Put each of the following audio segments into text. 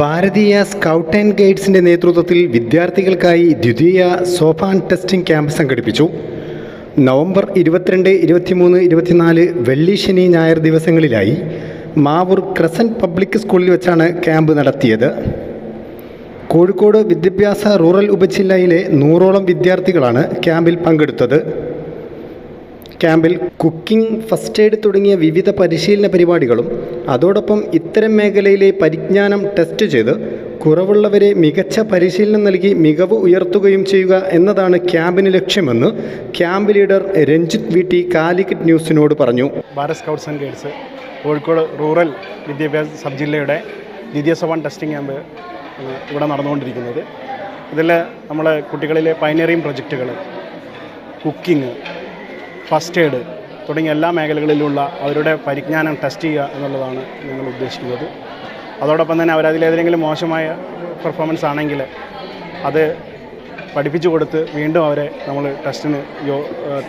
Bharatiya scout and ഗൈഡ്സിന്റെ നേതൃത്വത്തിൽ വിദ്യാർത്ഥികൾക്കായി ദ്വിതീയ സോഫാൻ ടെസ്റ്റിംഗ് ക്യാമ്പ് സംഘടിപ്പിച്ചു. നവംബർ ഇരുപത്തിരണ്ട് ഇരുപത്തിമൂന്ന് ഇരുപത്തിനാല് വെള്ളി ശനി ഞായർ ദിവസങ്ങളിലായി മാവൂർ ക്രസന്റ് പബ്ലിക് സ്കൂളിൽ വെച്ചാണ് ക്യാമ്പ് നടത്തിയത്. കോഴിക്കോട് വിദ്യാഭ്യാസ റൂറൽ ഉപജില്ലയിലെ നൂറോളം വിദ്യാർത്ഥികളാണ് ക്യാമ്പിൽ പങ്കെടുത്തത്. ക്യാമ്പിൽ കുക്കിംഗ് ഫസ്റ്റ് എയ്ഡ് തുടങ്ങിയ വിവിധ പരിശീലന പരിപാടികളും അതോടൊപ്പം ഇത്തരം മേഖലയിലെ പരിജ്ഞാനം ടെസ്റ്റ് ചെയ്ത് കുറവുള്ളവരെ മികച്ച പരിശീലനം നൽകി മികവ് ഉയർത്തുകയും ചെയ്യുക എന്നതാണ് ക്യാമ്പിന് ലക്ഷ്യമെന്ന് camp leader Ranjith V. T. Calicut ന്യൂസിനോട് പറഞ്ഞു. Bharat scouts and guides Kozhikode rural വിദ്യാഭ്യാസ സബ് ജില്ലയുടെ ദ്വിതീയ സവാൻ ടെസ്റ്റിംഗ് ക്യാമ്പ് ഇവിടെ നടന്നുകൊണ്ടിരിക്കുന്നത്. ഇതിൽ നമ്മൾ കുട്ടികളിലെ പൈനറിയും പ്രൊജക്റ്റുകൾ കുക്കിംഗ് ഫസ്റ്റ് എയ്ഡ് തുടങ്ങിയ എല്ലാ മേഖലകളിലുള്ള അവരുടെ പരിജ്ഞാനം ടെസ്റ്റ് ചെയ്യുക എന്നുള്ളതാണ് ഞങ്ങൾ ഉദ്ദേശിക്കുന്നത്. അതോടൊപ്പം തന്നെ അവരതിലേതെങ്കിലും മോശമായ പെർഫോമൻസ് ആണെങ്കിൽ അത് പഠിപ്പിച്ചു കൊടുത്ത് വീണ്ടും അവരെ നമ്മൾ ടെസ്റ്റിന് യോ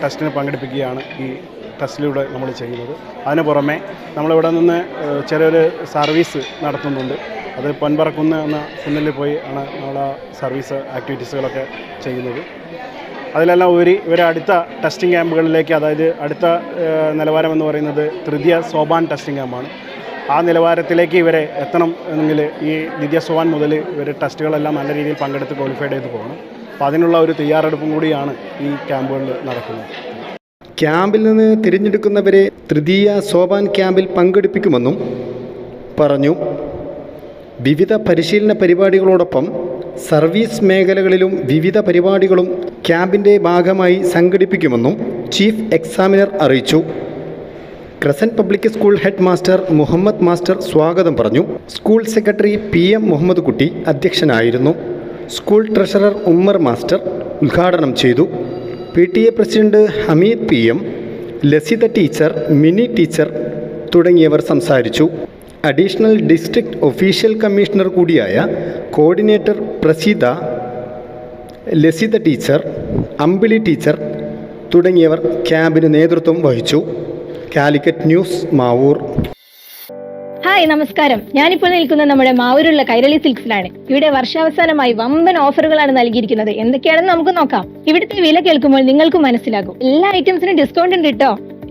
ടെസ്റ്റിന് പങ്കെടുപ്പിക്കുകയാണ് ഈ ടെസ്റ്റിലൂടെ നമ്മൾ ചെയ്യുന്നത്. അതിന് പുറമെ നമ്മളിവിടെ നിന്ന് ചെറിയൊരു സർവീസ് നടത്തുന്നുണ്ട്. അത് പൊൻപറക്കുന്ന് എന്ന കുന്നിൽ പോയി ആണ് നമ്മൾ സർവീസ് ആക്ടിവിറ്റീസുകളൊക്കെ ചെയ്യുന്നത്. അതിലെല്ലാം ഉപരി ഇവർ അടുത്ത ടെസ്റ്റിംഗ് ക്യാമ്പുകളിലേക്ക് അതായത് അടുത്ത നിലവാരം എന്ന് പറയുന്നത് തൃതീയ സോപാൻ ടെസ്റ്റിംഗ് ക്യാമ്പാണ് ആ നിലവാരത്തിലേക്ക് ഇവരെ എത്തണം എന്നെങ്കിൽ ഈ ദ്വിതീയ സോവാൻ മുതൽ ഇവർ ടെസ്റ്റുകളെല്ലാം നല്ല രീതിയിൽ പങ്കെടുത്ത് ക്വാളിഫൈഡ് ചെയ്ത് പോകണം. അപ്പോൾ അതിനുള്ള ഒരു തയ്യാറെടുപ്പും കൂടിയാണ് ഈ ക്യാമ്പുകളിൽ നടക്കുന്നത്. ക്യാമ്പിൽ നിന്ന് തിരഞ്ഞെടുക്കുന്നവരെ തൃതീയ സോപാൻ ക്യാമ്പിൽ പങ്കെടുപ്പിക്കുമെന്നും പറഞ്ഞു. വിവിധ പരിശീലന പരിപാടികളോടൊപ്പം സർവീസ് മേഖലകളിലും വിവിധ പരിപാടികളും ക്യാമ്പിന്റെ ഭാഗമായി സംഘടിപ്പിക്കുമെന്നും ചീഫ് എക്സാമിനർ അറിയിച്ചു. Crescent public school head master Muhammad master സ്വാഗതം പറഞ്ഞു. School secretary P M Muhammad Kutty അധ്യക്ഷനായിരുന്നു. സ്കൂൾ ട്രഷറർ ഉമ്മർ മാസ്റ്റർ ഉദ്ഘാടനം ചെയ്തു. P T A president Hameed P M Lasitha teacher Mini teacher തുടങ്ങിയവർ സംസാരിച്ചു. അഡീഷണൽ ഡിസ്ട്രിക്ട് ഒഫീഷ്യൽ കമ്മീഷണർ കൂടിയായ coordinator Praseetha Lasitha teacher Ambili teacher തുടങ്ങിയവർ ക്യാമ്പിന് നേതൃത്വം വഹിച്ചു. കാലിക്കറ്റ് ന്യൂസ് മാവൂർ. ഹായ് നമസ്കാരം. ഞാനിപ്പോൾ നിൽക്കുന്നത് നമ്മുടെ മാവൂരുള്ള കൈരളി സിൽക്സിലാണ്. ഇവിടെ വർഷാവസാനമായി വമ്പൻ ഓഫറുകളാണ് നൽകിയിരിക്കുന്നത്. എന്തൊക്കെയാണെന്ന് നമുക്ക് നോക്കാം. ഇവിടുത്തെ വില കേൾക്കുമ്പോൾ നിങ്ങൾക്ക് മനസ്സിലാകും. എല്ലാ ഐറ്റംസിനും ഡിസ്കൗണ്ട് ഉണ്ട് കേട്ടോ